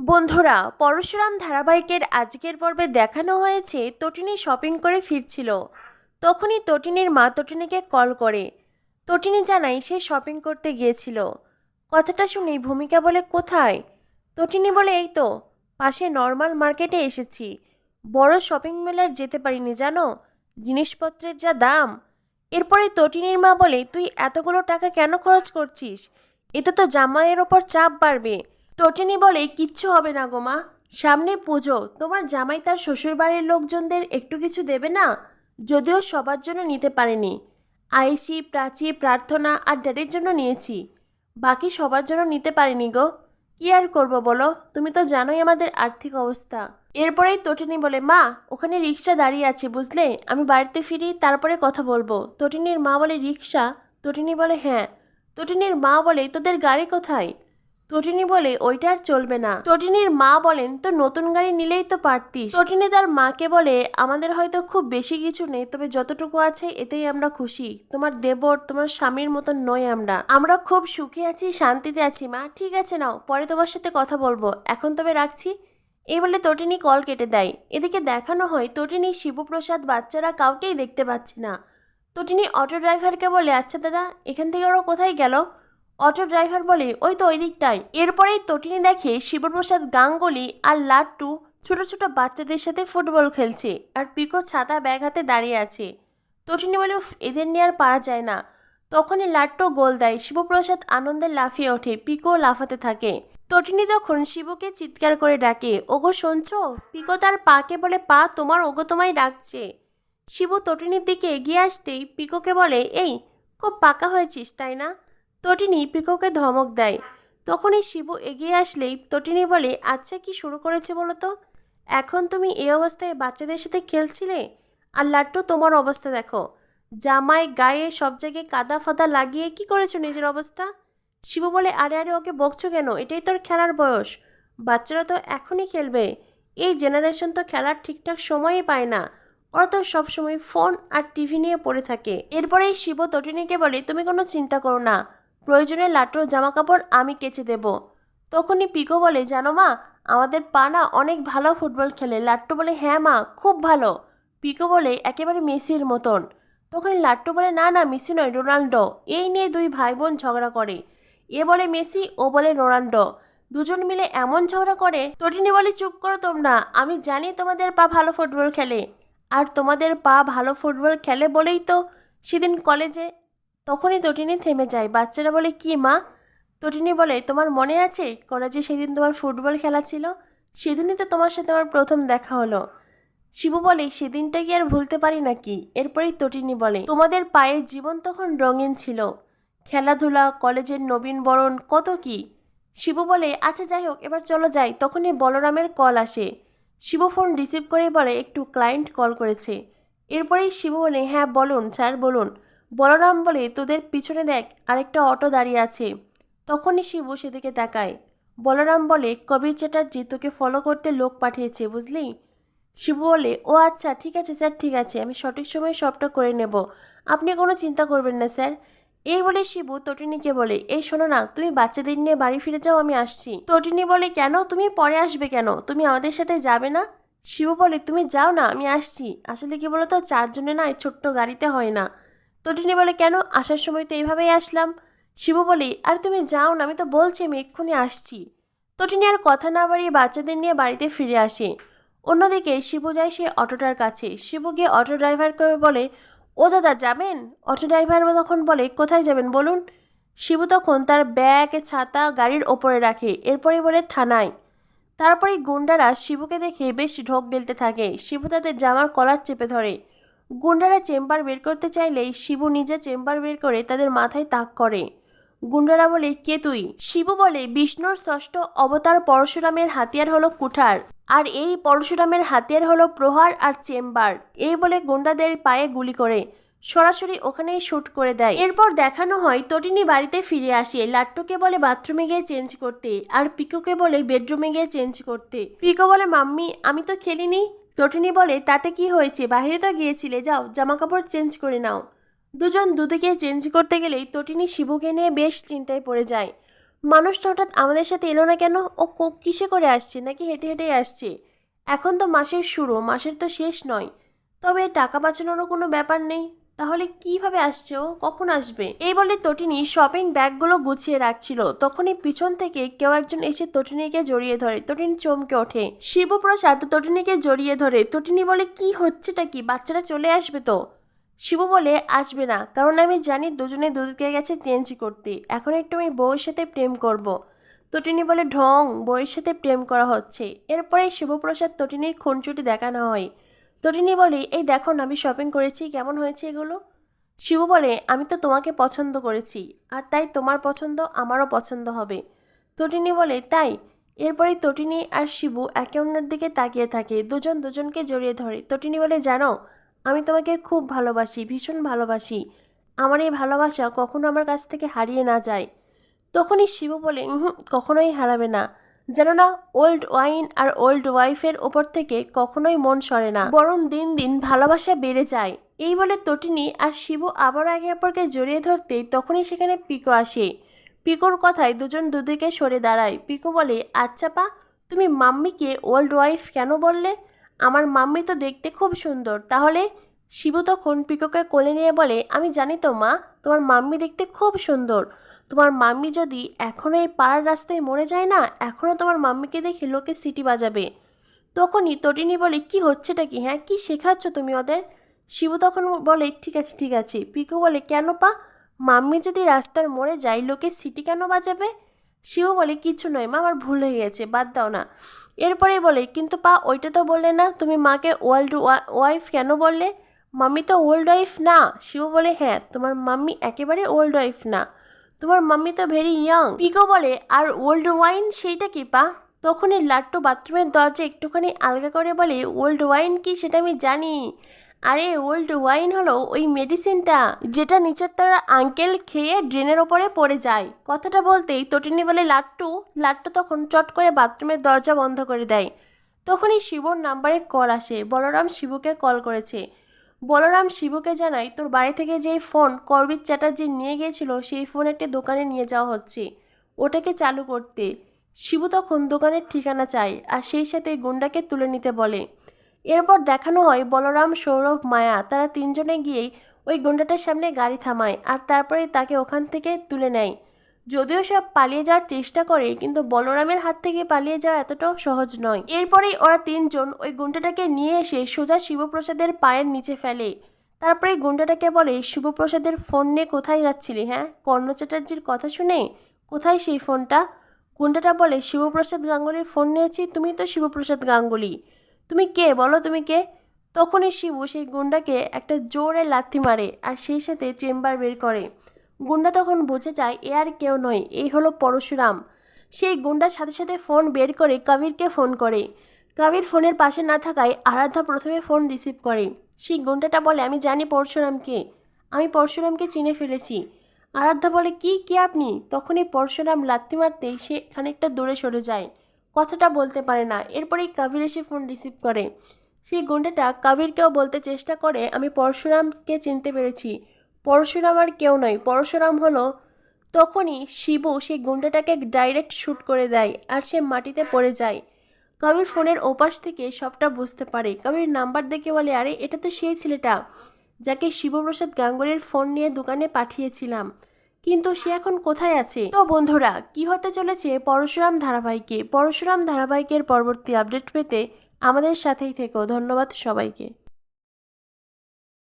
বন্ধুরা, পরশুরাম ধারাবাহিকের আজকের পর্বে দেখানো হয়েছে তটিনী শপিং করে ফিরছিল। তখনই তটিনীর মা তটিনীকে কল করে। তটিনী জানায় সে শপিং করতে গিয়েছিল। কথাটা শুনে ভূমিকা বলে, কোথায়? তটিনী বলে, এই তো, পাশে নর্মাল মার্কেটে এসেছি। বড় শপিং মেলার যেতে পারিনি, জানো? জিনিসপত্রের যা দাম। এরপরে তটিনীর মা বলে, তুই এতগুলো টাকা কেন খরচ করছিস? এতে তো জামাইয়ের ওপর চাপ বাড়বে। টটিনি বলে, কিচ্ছু হবে না গো মা। সামনে পুজো। তোমার জামাই তার শ্বশুরবাড়ির লোকজনদের একটু কিছু দেবে না? যদিও সবার জন্য নিতে পারেনি। আইসি, প্রাচী, প্রার্থনা আর ড্যাডির জন্য নিয়েছি। বাকি সবার জন্য নিতে পারিনি গো। কি আর করব বলো? তুমি তো জানোই আমাদের আর্থিক অবস্থা। এরপরেই তটিনী বলে, মা, ওখানে রিক্সা দাঁড়িয়ে আছে, বুঝলে? আমি বাড়িতে ফিরি, তারপরে কথা বলব। তটিনীর মা বলে, রিক্সা? তটিনী বলে হ্যাঁ। তটিনীর মা বলে, তোদের গাড়ি কোথায়? তটিনী বলে, ওইটা আর চলবে না। তটিনীর মা বলেন, তো নতুন গাড়ি নিলেই তো পারতিস। তটিনী তার মাকে বলে, আমাদের হয়তো খুব বেশি কিছু নেই, তবে যতটুকু আছে এতেই আমরা খুশি। তোমার দেবর, তোমার স্বামীর মতন নই আমরা। আমরা খুব সুখে আছি, শান্তিতে আছি, মা। ঠিক আছে, নাও, পরে তোমার সাথে কথা বলব। এখন তবে রাখছি? এই বলে তটিনী কল কেটে দেয়। এদিকে দেখানো হয়, তটিনী শিবপ্রসাদ বাচ্চারা কাউকেই দেখতে পাচ্ছে না। তটিনী অটো ড্রাইভারকে বলে আচ্ছা দাদা, এখান থেকে ওরা কোথায় গেল? অটো ড্রাইভার বলে, ওই তো ওই দিকটায় এরপরেই তটিনী দেখে শিবপ্রসাদ গাঙ্গুলি আর লাট্টু ছোট ছোট বাচ্চাদের সাথে ফুটবল খেলছে আর পিকো ছাতা ব্যাগ হাতে দাঁড়িয়ে আছে। তটিনী বলে এদের নিয়ে আর পারা যায় না। তখনই লাট্টু গোল দেয়। শিবপ্রসাদ আনন্দে লাফিয়ে ওঠে, পিকো লাফাতে থাকে। তটিনী তখন শিবকে চিৎকার করে ডাকে, ওগো, শুনছো? পিকো তার পাকে বলে, পা তোমার, ওগো তোমায় ডাকছে। শিবু তটিনীর দিকে এগিয়ে আসতেই পিকোকে বলে, এই, খুব পাকা হয়েছিস, তাই না? তটিনী পিকোকে ধমক দেয়। তখনই শিবু এগিয়ে আসলেই তটিনী বলে আচ্ছা কি শুরু করেছে বলো তো? এখন তুমি এই অবস্থায় বাচ্চাদের সাথে খেলছিলে? আর লাট্টু, তোমার অবস্থা দেখো। জামাই গায়ে সব জায়গায় কাদা ফাদা লাগিয়ে কি করেছ নিজের অবস্থা? শিবু বলে, আরে আরে, ওকে বকছো কেন? এটাই তোর খেলার বয়স। বাচ্চারা তো এখনই খেলবে। এই জেনারেশন তো খেলার ঠিকঠাক সময়ই পায় না। ওরা তো সবসময় ফোন আর টিভি নিয়ে পড়ে থাকে। এরপরেই শিব তটিনীকে বলে, তুমি কোনো চিন্তা করো না। প্রয়োজনে লাট্টুর জামা কাপড় আমি কেচে দেব। তখনই পিকো বলে, জানো মা, আমাদের পানা অনেক ভালো ফুটবল খেলে। লাট্টু বলে হ্যাঁ মা, খুব ভালো। পিকো বলে, একেবারে মেসির মতন। তখন লাট্টু বলে, না না, মেসি নয়, রোনাল্ডো। এই নিয়ে দুই ভাই বোন ঝগড়া করে। এ বলে মেসি, ও বলে রোনাল্ডো। দুজন মিলে এমন ঝগড়া করে তটিনী বলে, চুপ করো তোমরা, আমি জানি তোমাদের পা ভালো ফুটবল খেলে। আর তোমাদের পা ভালো ফুটবল খেলে বলেই তো সেদিন কলেজে তখনই তটিনী থেমে যায়। বাচ্চারা বলে, কি মা? তটিনী বলে, তোমার মনে আছে কলেজে সেদিন তোমার ফুটবল খেলা ছিল? সেদিনই তো তোমার সাথে আমার প্রথম দেখা হলো। শিবু বলে, সেদিনটা কি আর ভুলতে পারি নাকি? এরপরেই তটিনী বলে, তোমাদের পায়ের জীবন তখন রঙিন ছিল। খেলাধুলা, কলেজের নবীন বরণ, কত কি? শিবু বলে আচ্ছা যাই হোক, এবার চলো যাই। তখনই বলরামের কল আসে। শিবু ফোন রিসিভ করে বলে, একটু ক্লায়েন্ট কল করেছে। এরপরেই শিবু বলে হ্যাঁ বলুন স্যার বলুন। বলরাম বলে, তোদের পিছনে দেখ, আরেকটা অটো দাঁড়িয়ে আছে। তখনই শিবু সেদিকে তাকায়। বলরাম বলে, কবির চ্যাটার্জি তোকে ফলো করতে লোক পাঠিয়েছে, বুঝলি? শিবু বলে, ও আচ্ছা ঠিক আছে স্যার, ঠিক আছে, আমি সঠিক সময়ে সবটা করে নেব। আপনি কোনো চিন্তা করবেন না স্যার। এই বলে শিবু তটিনীকে বলে, এই শোনো না, তুমি বাচ্চাদের নিয়ে বাড়ি ফিরে যাও, আমি আসছি। তটিনী বলে, কেন? তুমি পরে আসবে কেন? তুমি আমাদের সাথে যাবে না? শিবু বলে, তুমি যাও না, আমি আসছি। আসলে কি বলো তো চারজনে না এই ছোট্ট গাড়িতে হয় না। তটিনী বলে, কেন? আসার সময় তো এইভাবেই আসলাম। শিবু বলে, আর তুমি যাও না, আমি তো বলছি, আমি এক্ষুনি আসছি। তটিনী আর কথা না বাড়িয়ে বাচ্চাদের নিয়ে বাড়িতে ফিরে আসে। অন্যদিকে শিবু যায় সে অটোটার কাছে। শিবু গিয়ে অটো ড্রাইভারকে বলে, ও দাদা, যাবেন? অটো ড্রাইভার তখন বলে, কোথায় যাবেন বলুন? শিবু তখন তার ব্যাগ, ছাতা, গাড়ির ওপরে রাখে এরপরে বলে, থানায়। তারপরে গুন্ডারা শিবুকে দেখে বেশ ঢোক গেলতে থাকে। শিবু তাদের জামার কলার চেপে ধরে। গুন্ডারা চেম্বার বের করতে চাইলেই শিবু নিজে চেম্বার বের করে তাদের মাথায় তাক করে। গুন্ডারা বলে, কে তুই? শিবু বলে, বিষ্ণুর ষষ্ঠ অবতার পরশুরামের হাতিয়ার হলো কুঠার, আর এই পরশুরামের হাতিয়ার হলো প্রহার আর চেম্বার। এই বলে গুন্ডাদের পায়ে গুলি করে, সরাসরি ওখানেই শ্যুট করে দেয়। এরপর দেখানো হয়, তটিনী বাড়িতে ফিরে আসে, লাট্টুকে বলে, বাথরুমে গিয়ে চেঞ্জ করতে। আর পিকোকে বলে, বেডরুমে গিয়ে চেঞ্জ করতে। পিকো বলে, মাম্মি, আমি তো খেলিনি। তটিনী বলে, তাতে কি হয়েছে? বাহিরে তো গিয়েছিলে, যাও জামা কাপড় চেঞ্জ করে নাও। দুজন দুদিকে চেঞ্জ করতে গেলেই তটিনী শিবুকে নিয়ে বেশ চিন্তায় পড়ে যায়। মানুষটা হঠাৎ আমাদের সাথে এলো না কেন? ও কোক কিসে করে আসছে? নাকি হেঁটে হেঁটেই আসছে? এখন তো মাসের শুরু, মাসের তো শেষ নয়। তবে টাকা বাঁচানোরও কোনো ব্যাপার নেই। তাহলে কীভাবে আসছে ও? কখন আসবে? এই বলে তটিনী শপিং ব্যাগগুলো গুছিয়ে রাখছিল। তখনই পিছন থেকে কেউ একজন এসে তটিনীকে জড়িয়ে ধরে। তটিনী চমকে ওঠে। শিবপ্রসাদ তটিনীকে জড়িয়ে ধরে। তটিনী বলে, কি হচ্ছেটা কি? বাচ্চারা চলে আসবে তো? শিবু বলে, আসবে না। কারণ আমি জানি দুজনে দুদিকে গেছে চেঞ্জ করতে। এখন একটু আমি বউয়ের সাথে প্রেম করব। তটিনী বলে, ঢং, বউয়ের সাথে প্রেম করা হচ্ছে। এরপরে শিবপ্রসাদ তটিনীর খুনচুটি দেখানো হয়। তটিনী বলে, এই দেখো না, আমি শপিং করেছি, কেমন হয়েছে এগুলো? শিবু বলে, আমি তো তোমাকে পছন্দ করেছি, আর তাই তোমার পছন্দ আমারও পছন্দ হবে। তটিনী বলে, তাই? এরপরে তটিনী আর শিবু একে অন্যের দিকে তাকিয়ে থাকে, দুজন দুজনকে জড়িয়ে ধরে। তটিনী বলে, জানো, আমি তোমাকে খুব ভালোবাসি, ভীষণ ভালোবাসি। আমার এই ভালোবাসা কখনো আমার কাছ থেকে হারিয়ে না যায়। তখনই শিবু বলে কখনোই হারাবে না। যেন না ওল্ড ওয়াইন আর ওল্ড ওয়াইফের ওপর থেকে কখনোই মন সরে না। বরং দিন দিন ভালোবাসা বেড়ে যায়। এই বলে তটিনী আর শিবু আবার একে অপরকে জড়িয়ে ধরতেই তখনই সেখানে পিকো আসে। পিকোর কথায় দুজন দুদিকে সরে দাঁড়ায়। পিকো বলে আচ্ছা পা, তুমি মাম্মিকে ওল্ড ওয়াইফ কেন বললে? আমার মাম্মি তো দেখতে খুব সুন্দর। তাহলে? শিবু তখন পিকোকে কোলে নিয়ে বলে, আমি জানি তো মা, তোমার মাম্মি দেখতে খুব সুন্দর। তোমার মাম্মি যদি এখনও এই পাড়ার রাস্তায় মরে যায় না এখনও তোমার মাম্মিকে দেখে লোকে সিটি বাজাবে। তখনই তটিনী বলে, কি হচ্ছেটা কি? হ্যাঁ কি শেখাচ্ছ তুমি ওদের? শিবু তখন বলে, ঠিক আছে ঠিক আছে। পিকু বলে, কেন পা? মাম্মি যদি রাস্তার মরে যায়, লোকে সিটি কেন বাজাবে? শিবু বলে, কিছু নয় মা, আমার ভুল হয়ে গেছে, বাদ দাও না। এরপরে বলে, কিন্তু পা, ওইটা তো বললে না, তুমি মাকে ওয়ার্ল্ড ওয়াইফ কেন বললে? মাম্মি তো ওল্ড ওয়াইফ না। শিবু বলে হ্যাঁ তোমার মাম্মি একেবারে ওল্ড ওয়াইফ না। তোমার মাম্মি তো ভেরি ইয়াং পিকো বলে, আর ওল্ড ওয়াইন সেইটা কি পা? তখনই লাট্টু বাথরুমের দরজা একটুখানি আলগা করে বলে, ওল্ড ওয়াইন কি সেটা আমি জানি। আরে, ওল্ড ওয়াইন হলো ওই মেডিসিনটা যেটা নিচের তারা আঙ্কেল খেয়ে ড্রেনের ওপরে পড়ে যায়। কথাটা বলতেই তটিনী বলে, লাট্টু। লাট্টু তখন চট করে বাথরুমের দরজা বন্ধ করে দেয়। তখনই শিবর নাম্বারে কল আসে। বলরাম শিবুকে কল করেছে। বলরাম শিবুকে জানায়, তোর বাড়ি থেকে যেই ফোন করবিত চ্যাটার্জি নিয়ে গিয়েছিল, সেই ফোন একটি দোকানে নিয়ে যাওয়া হচ্ছে। ওটাকে চালু করতে। শিবু তখন দোকানের ঠিকানা চায় আর সেই সাথে গুন্ডাকে তুলে নিতে বলে। এরপর দেখানো হয় বলরাম, সৌরভ, মায়া, তারা তিনজনে গিয়েই ওই গুন্ডাটার সামনে গাড়ি থামায় আর তারপরে তাকে ওখান থেকে তুলে নেয়। যদিও সব পালিয়ে যাওয়ার চেষ্টা করে, কিন্তু বলরামের হাত থেকে পালিয়ে যাওয়া এতটাও সহজ নয়। এরপরেই ওরা তিনজন ওই গুন্ডাটাকে নিয়ে এসে সোজা শিবপ্রসাদের পায়ের নিচে ফেলে। তারপরে গুন্ডাটাকে বলে, শিবপ্রসাদের ফোন নিয়ে কোথায় যাচ্ছিলি হ্যাঁ? কর্ণ চ্যাটার্জির কথা শুনে? কোথায় সেই ফোনটা? গুন্ডাটা বলে, শিবপ্রসাদ গাঙ্গুলির ফোন নিয়েছি, তুমি তো শিবপ্রসাদ গাঙ্গুলি। তুমি কে, বলো তুমি কে? তখনই শিবু সেই গুন্ডাকে একটা জোরে লাথি মারে আর সেই সাথে চেম্বার বের করে। গুন্ডা তখন বুঝে যায়, এ আর কেউ নয়, এই হলো পরশুরাম। সেই গুন্ডার সাথে সাথে ফোন বের করে কবিরকে ফোন করে। কবির ফোনের পাশে না থাকায় আরাধ্যা প্রথমে ফোন রিসিভ করে। সেই গুন্ডাটা বলে, আমি জানি পরশুরামকে, আমি পরশুরামকে চিনে ফেলেছি। আরাধ্যা বলে, কি, কে আপনি? তখনই পরশুরাম লাত্তি মারতেই সে খানিকটা দূরে সরে যায়। কথাটা বলতে পারে না। এরপরেই কবির এসে ফোন রিসিভ করে। সেই গুন্ডাটা কবিরকেও বলতে চেষ্টা করে, আমি পরশুরামকে চিনতে পেরেছি। পরশুরাম আর কেউ নয়, পরশুরাম হলো তখনই শিবু সেই গুন্ডাটাকে ডাইরেক্ট শ্যুট করে দেয় আর সে মাটিতে পড়ে যায়। কবির ফোনের ওপাশ থেকে সবটা বুঝতে পারে। কবির নাম্বার দেখে বলে, আরে, এটা তো সেই ছেলেটা যাকে শিবপ্রসাদ গাঙ্গুলির ফোন নিয়ে দোকানে পাঠিয়েছিলাম। কিন্তু সে এখন কোথায় আছে? তো বন্ধুরা, কি হতে চলেছে পরশুরাম ধারাবাহিকে? পরশুরাম ধারাবাহিকের পরবর্তী আপডেট পেতে আমাদের সাথেই থেকো। ধন্যবাদ সবাইকে।